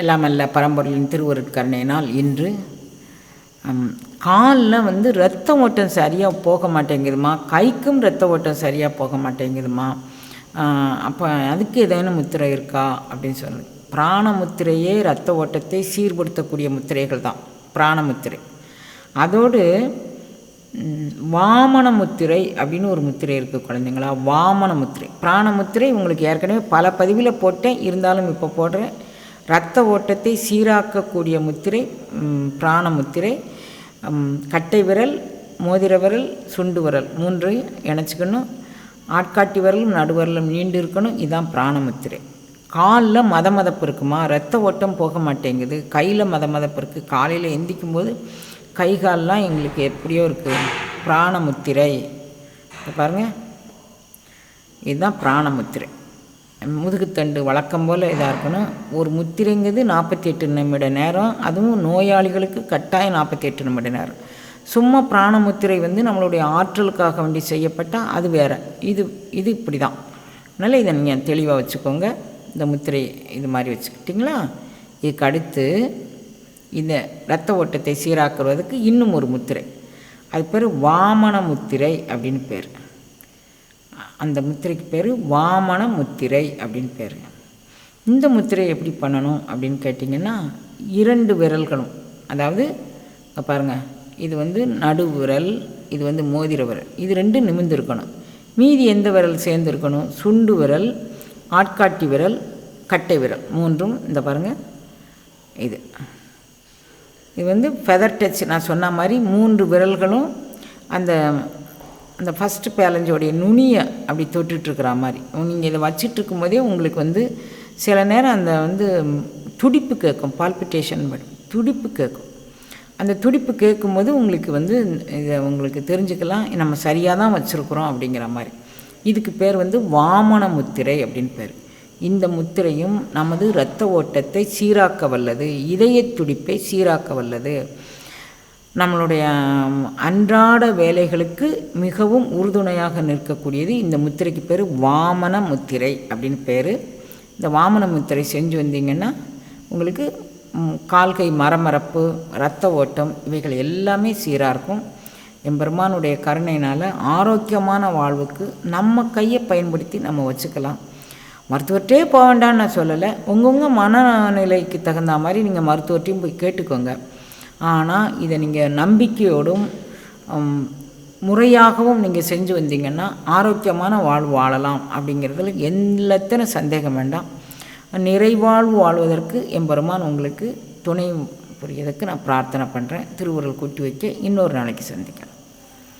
எல்லாம் அல்ல பரம்பொருளின் திருவருட்கருணையினால் இன்று காலில் வந்து ரத்த ஓட்டம் சரியாக போக மாட்டேங்குதுமா? கைக்கும் ரத்த ஓட்டம் சரியாக போக மாட்டேங்குதுமா? அப்போ அதுக்கு ஏதேனும் முத்திரை இருக்கா? அப்படின்னு சொல்லு பிராண முத்திரையே ரத்த ஓட்டத்தை சீர்படுத்தக்கூடிய முத்திரைகள் தான் பிராண முத்திரை. அதோடு வாமன முத்திரை அப்படின்னு ஒரு முத்திரை இருக்குது குழந்தைங்களா? வாமன முத்திரை. பிராண முத்திரை உங்களுக்கு ஏற்கனவே பல பதிவில் போட்டேன் இருந்தாலும் இப்போ போடுறேன். இரத்த ஓட்டத்தை சீராக்கக்கூடிய முத்திரை பிராணமுத்திரை பிராண முத்திரை கட்டை விரல் மோதிர விரல் சுண்டு விரல் மூன்றையும் இணைச்சிக்கணும். ஆட்காட்டி விரலும் நடுவரலும் நீண்டு இருக்கணும். இதுதான் பிராணமுத்திரை காலில் மத மதப்பு இருக்குமா? ரத்த ஓட்டம் போக மாட்டேங்குது. கையில் மத மதப்பு இருக்குது காலையில் எந்திக்கும் போது கை கால்லாம் எங்களுக்கு எப்படியோ இருக்குது பிராணமுத்திரை பாருங்கள் இதுதான் பிராணமுத்திரை முதுகுத்தண்டு வழக்கம் போல் இதாக இருக்கணும். ஒரு முத்திரைங்கிறது நாற்பத்தி எட்டு நிமிட நேரம். அதுவும் நோயாளிகளுக்கு கட்டாயம் நாற்பத்தி எட்டு நிமிட நேரம். சும்மா பிராண முத்திரை வந்து நம்மளுடைய ஆற்றலுக்காக வேண்டி செய்யப்பட்டால் அது வேறு. இது இது இப்படி தான் அதனால் இதை நீங்கள் தெளிவாக வச்சுக்கோங்க. இந்த முத்திரை இது மாதிரி வச்சுக்கிட்டிங்களா? இதுக்கு அடுத்து இந்த இரத்த ஓட்டத்தை சீராக்குறதுக்கு இன்னும் ஒரு முத்திரை. அது பேர் வாமன முத்திரை அப்படின்னு பேர். அந்த முத்திரைக்கு பேர் வாமன முத்திரை அப்படின்னு பேர். இந்த முத்திரை எப்படி பண்ணணும் அப்படின்னு கேட்டிங்கன்னா இரண்டு விரல்களும். அதாவது பாருங்கள் இது வந்து நடு விரல் இது வந்து மோதிர விரல். இது ரெண்டும் நிமிர்ந்துருக்கணும். மீதி எந்த விரல் சேர்ந்துருக்கணும்? சுண்டு விரல் ஆட்காட்டி விரல் கட்டை விரல். மூன்றும் இந்த பாருங்கள் இது. இது வந்து ஃபெதர் டச் நான் சொன்ன மாதிரி மூன்று விரல்களும் அந்த அந்த ஃபஸ்ட்டு பேலஞ்சோடைய நுனியை அப்படி தொட்டுட்ருக்கிற மாதிரி. நீங்கள் இதை வச்சிட்ருக்கும் போதே உங்களுக்கு வந்து சில நேரம் அந்த வந்து துடிப்பு கேட்கும் பால்பிட்டேஷன் துடிப்பு கேட்கும். அந்த துடிப்பு கேட்கும்போது உங்களுக்கு வந்து இதை உங்களுக்கு தெரிஞ்சுக்கலாம் நம்ம சரியாக தான் வச்சுருக்குறோம் அப்படிங்கிற மாதிரி. இதுக்கு பேர் வந்து வாமன முத்திரை அப்படின்னு பேர். இந்த முத்திரையும் நமது இரத்த ஓட்டத்தை சீராக்க வல்லது இதய துடிப்பை சீராக்க வல்லது. நம்மளுடைய அன்றாட வேலைகளுக்கு மிகவும் உறுதுணையாக நிற்கக்கூடியது இந்த முத்திரைக்கு பேர் வாமன முத்திரை அப்படின்னு பேர். இந்த வாமன முத்திரை செஞ்சு வந்தீங்கன்னா உங்களுக்கு கால்கை கால் கை மரமரப்பு இரத்த ஓட்டம் இவைகள் எல்லாமே சீராக இருக்கும். எம்பெருமானுடைய கருணையினால் ஆரோக்கியமான வாழ்வுக்கு நம்ம கையை பயன்படுத்தி நம்ம வச்சுக்கலாம். மருத்துவர்கிட்டே போக வேண்டாம்னு நான் சொல்லலை. உங்கவுங்க மனநிலைக்கு தகுந்த மாதிரி நீங்கள் மருத்துவர்கிட்டையும் போய் கேட்டுக்கோங்க. ஆனால் இதை நீங்கள் நம்பிக்கையோடும் முறையாகவும் நீங்கள் செஞ்சு வந்தீங்கன்னா ஆரோக்கியமான வாழ்வு வாழலாம் அப்படிங்கிறதுல எல்லத்தனை சந்தேகம் வேண்டாம். நிறைவாழ்வு வாழ்வதற்கு எம்பெருமான் உங்களுக்கு துணை புரியதற்கு நான் பிரார்த்தனை பண்ணுறேன் திருவுருள் கூட்டி வைக்க இன்னொரு நாளைக்கு சந்திக்கிறேன்